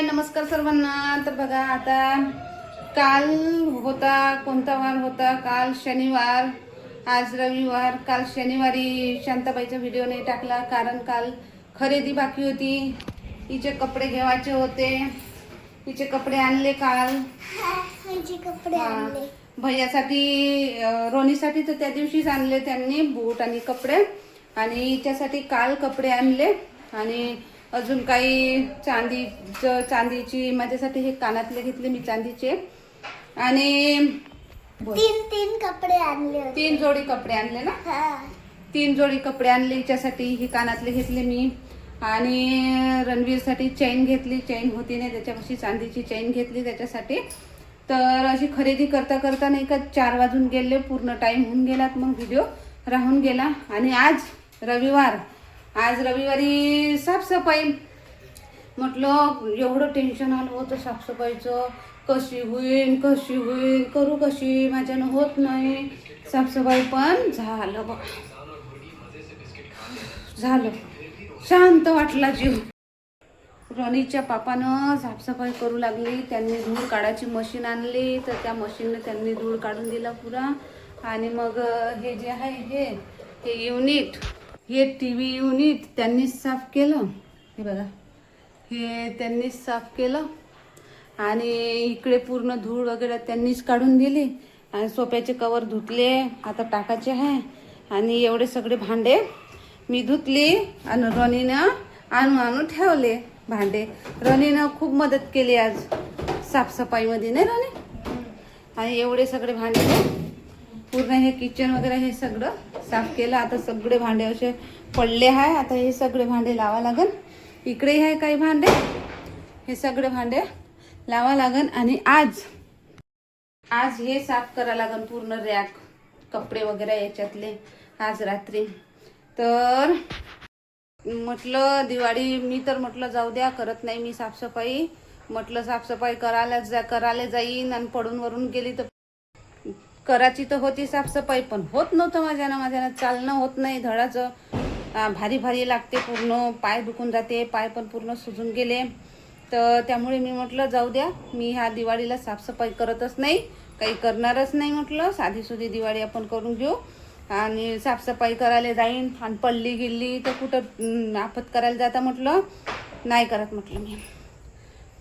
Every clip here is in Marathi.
हाय नमस्कार सर्वांना. तर बघा आता काल होता कोणता वार होता? काल शनिवार. आज रविवार. काल शनिवारी शांताबाईचा व्हिडिओ नाही टाकला कारण काल खरेदी बाकी होती. हिचे कपडे घेवायचे होते. हिचे कपडे आणले काल. कपडे भैयासाठी रोनीसाठी तर त्या दिवशीच आणले त्यांनी बूट आणि कपडे. आणि हिच्यासाठी काल कपडे आणले. आणि अजून काही चांदी चांदीची माझ्यासाठी हे कानातले घेतले मी चांदीचे. आणि. तीन तीन कपडे आणले तीन जोडी कपडे आणले ना. तीन जोडी कपडे आणले हिच्यासाठी ही कानातले घेतले मी. आणि रणवीरसाठी चैन घेतली चैन होती नाही त्याच्यापाशी चांदीची चैन घेतली त्याच्यासाठी. तर अशी खरेदी करता करता नाही का चार वाजून गेले पूर्ण टाईम होऊन गेलात मग व्हिडिओ राहून गेला. आणि आज रविवार आज रविवारी साफसफाई. म्हटलं एवढं टेन्शन आलं होतं साफसफाईचं. कशी होईल कशी होईल करू कशी? माझ्यानं होत नाही. साफसफाई पण झालं बघ. झालं. शांत वाटला जीव. रनीच्या पापानं साफसफाई करू लागली. त्यांनी धूळ काढायची मशीन आणली. तर त्या मशीनने त्यांनी धूळ काढून दिला पुरा. आणि मग हे जे आहे हे हे युनिट हे टी व्ही युनिट त्यांनीच साफ केलं. हे बघा. हे त्यांनीच साफ केलं. आणि इकडे पूर्ण धूळ वगैरे त्यांनीच काढून दिली. आणि सोफ्याचे कवर धुतले. आता टाकायचे आहे. आणि एवढे सगळे भांडे मी धुतली आणि रनीनं आणून आणून ठेवले भांडे. रनीनं खूप मदत केली आज साफसफाईमध्ये नाही रनी? आणि एवढे सगळे भांडे पूर्ण हे किचन वगैरे हे सगळं साफ केलं. आता सगळे भांडे असे पडले आहे आता हे सगळे भांडे लावा लागन. इकडे आहे काही भांडे. हे सगळे भांडे लावा लागन आणि आज आज हे साफ करा लागन पूर्ण रॅक कपडे वगैरे याच्यातले आज रात्री. तर म्हटलं दिवाळी मी तर म्हटलं जाऊ द्या करत नाही मी साफसफाई. म्हटलं साफसफाई करायला जा करायला जाईन आणि पडून वरून गेली तर करायची तर होती साफसफाई पण होत नव्हतं माझ्यानं. माझ्यानं चालणं होत नाही धडाचं. भारी भारी लागते पूर्ण पाय दुखून जाते पाय पण पूर्ण सुजून गेले. तर त्यामुळे मी म्हटलं जाऊ द्या मी ह्या दिवाळीला साफसफाई करतच नाही काही करणारच नाही म्हटलं. साधी सुधी दिवाळी आपण करून घेऊ. आणि साफसफाई करायला जाईन आणि पडली गिल्ली तर कुठं आफत करायला जाता म्हटलं? नाही करत म्हटलं मी.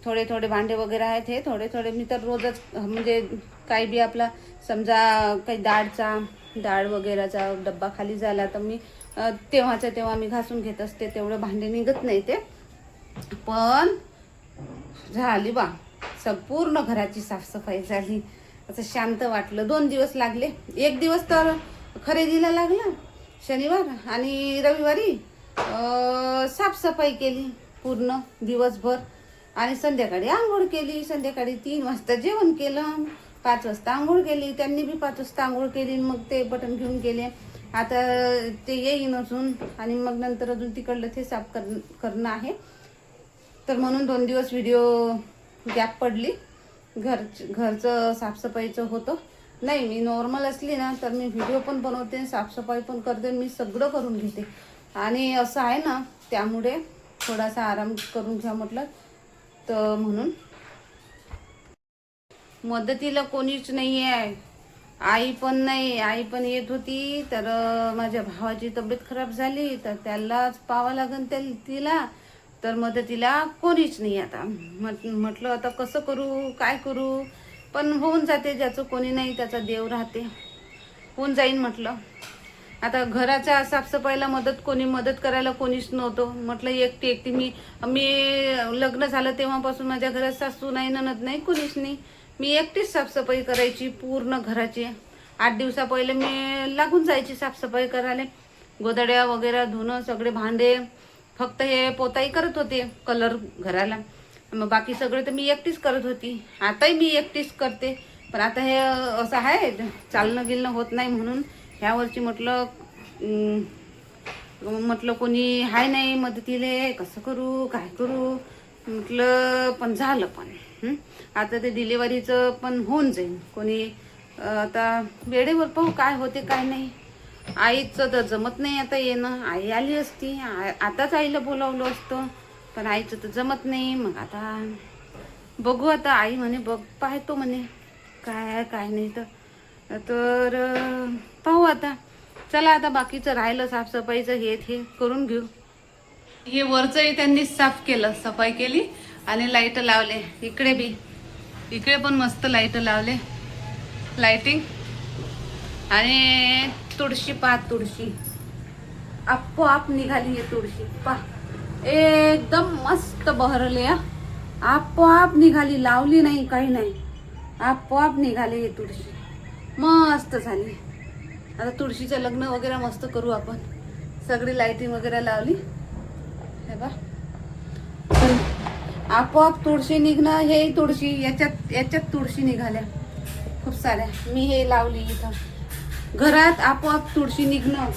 थोडे थोडे भांडे वगैरे आहेत हे थोडे थोडे मी तर रोजच म्हणजे काही बी आपला समजा काही डाळचा डाळ वगैरेचा डब्बा खाली झाला तर मी अं, तेव्हाच्या तेव्हा मी घासून घेत असते. तेवढं भांडे निघत नाही ते. पण झाली बा संपूर्ण घराची साफसफाई झाली. असं शांत वाटलं. दोन दिवस लागले. एक दिवस तर खरेदीला लागला शनिवार आणि रविवारी साफसफाई केली पूर्ण दिवसभर. आणि संध्याकाळी आंघोळ केली संध्याकाळी तीन वाजता जेवण केलं पाच वाजता आंघोळ केली त्यांनी बी पाच वाजता आंघोळ केली मग ते बटन घेऊन गेले. आता ते येईन अजून आणि मग नंतर अजून तिकडलं ते साफ कर करणं आहे. तर म्हणून दोन दिवस व्हिडिओ गॅप पडली. घर घरचं साफसफाईचं होतं. नाही मी नॉर्मल असली ना तर मी व्हिडिओ पण बनवते साफसफाई पण करते मी सगळं करून घेते. आणि असं आहे ना त्यामुळे थोडासा आराम करून घ्या म्हटलं. तर म्हणून. मदतीला कोणीच नाही आहे आई पण नाही. आई पण येत होती. तर माझ्या भावाची तब्येत खराब झाली. तर त्यालाच पाहावं लागन त्या तिला. तर मदतीला कोणीच नाही आता. म्हट म्हटलं आता कसं करू? काय करू? पण होऊन जाते. ज्याचं कोणी नाही त्याचा देव राहते. होऊन जाईन म्हटलं. आता घराच्या साफसफाईला मदत कोणी मदत करायला कोणीच नव्हतं. म्हटलं एकटी एकटी. मी मी लग्न झालं तेव्हापासून माझ्या घरात सासू नाही ननद नाही कोणीच नाही. मी एकटीच साफसफाई करायची पूर्ण घराची. आठ दिवसा पहिले मी लागून जायची साफसफाई करायला. गोदड्या वगैरे धुणं सगळे भांडे. फक्त हे पोताई करत होते कलर घराला. मग बाकी सगळे तर मी एकटीच करत होती. आताही मी एकटीच करते. पण आता हे असं आहे चालणं गिलणं होत नाही म्हणून. ह्या वर्षी म्हटलं म्हटलं कोणी हाय नाही मदतीले कसं करू काय करू? म्हटलं पण झालं पण. आता ते डिलिव्हरीचं पण होऊन जाईल कोणी आता वेळेवर पाहू काय होते काय नाही. आईचं तर जमत नाही आता येणं. आई आली असती. आ- आताच आईला बोलावलं असतं. पण आईचं तर जमत नाही. मग आता बघू आता. आई म्हणे बघ पाहतो म्हणे. काय आहे काय नाही तर. तर पाहू आता. चला आता बाकीचं राहिलं साफसफाईचं हे ते करून घेऊ. हे वरचंही त्यांनी साफ केलं सफाई केली आणि लाइट लावले. इकडे बी. इकडे पण मस्त लाइट लावले. लाइटिंग आणि तुळशी पा तुळशी. आपोआप निघाली हे तुळशी. पा. एकदम मस्त बहरले आपोआप निघाली लावली नाही काही नाही. आपोआप निघाली हे तुळशी. मस्त झाली. आता तुळशीचं लग्न वगैरे मस्त करू आपण. सगळी लाईटिंग वगैरे लावली. हे बा आपोआप तुळशी निघणं हे तुळशी याच्यात याच्यात तुळशी निघाल्या. खूप साऱ्या. मी हे लावली इथं. घरात आपोआप तुळशी निघणं.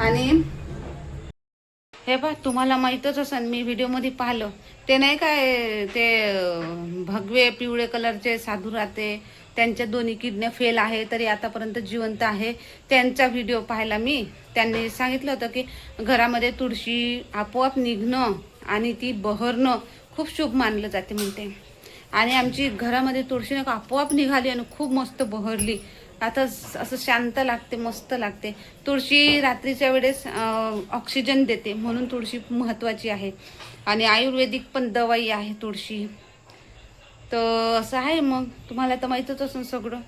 आणि हे बा तुम्हाला माहीतच असेल मी व्हिडिओमध्ये पाहिलं. ते नाही काय ते भगवे पिवळे कलरचे साधू राहते. त्यांच्या दोन्ही किडण्या फेल आहे तरी आतापर्यंत जिवंत आहे. त्यांचा व्हिडिओ पाहिला मी त्यांनी सांगितलं होतं की घरामध्ये तुळशी आपोआप निघणं आणि ती बहरणं खूप शुभ मानलं जाते म्हणते. आणि आमची घरामध्ये तुळशी नका का आपोआप निघाली आणि खूप मस्त बहरली. आता असं शांत लागते मस्त लागते. तुळशी रात्रीच्या वेळेस ऑक्सिजन देते म्हणून तुळशी महत्त्वाची आहे. आणि आयुर्वेदिक पण दवाई आहे तुळशी. तर असं आहे मग. तुम्हाला तर माहीतच असून सगळं.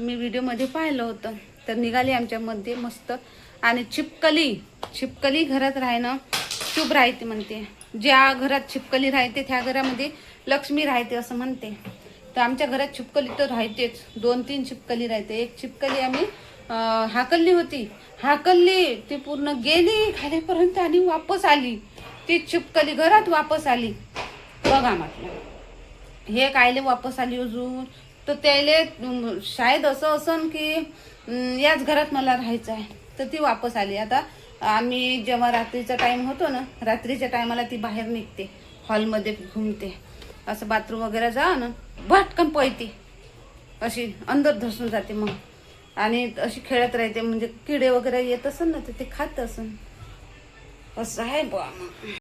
मी व्हिडिओमध्ये पाहिलं होतं. तर निघाली आमच्यामध्ये मस्त. आणि छिपकली छिपकली घरात राहणं शुभ राहते म्हणते. ज्या घरात छिपकली राहते त्या घरामध्ये लक्ष्मी राहते असं म्हणते. तर आमच्या घरात छिपकली तर राहतेच. दोन तीन छिपकली राहते. एक छिपकली आम्ही हाकलली होती. हाकलली. ती पूर्ण गेली खालीपर्यंत आणि वापस आली. ती छिपकली घरात वापस आली. बघा म्हटलं. हे कायले वापस आली अजून? तर त्याले शायद असं असन की याच घरात मला राहायचं आहे. तर ती वापस आली. आता आम्ही जेव्हा रात्रीचा टाईम होतो ना रात्रीच्या टायमाला ती बाहेर निघते. हॉलमध्ये घुमते. असं बाथरूम वगैरे जा ना भटकन पळते. अशी अंदर धसून जाते मग. आणि अशी खेळत राहते. म्हणजे किडे वगैरे येत असन ना तर ते खात असन. असं आहे बुवा मग.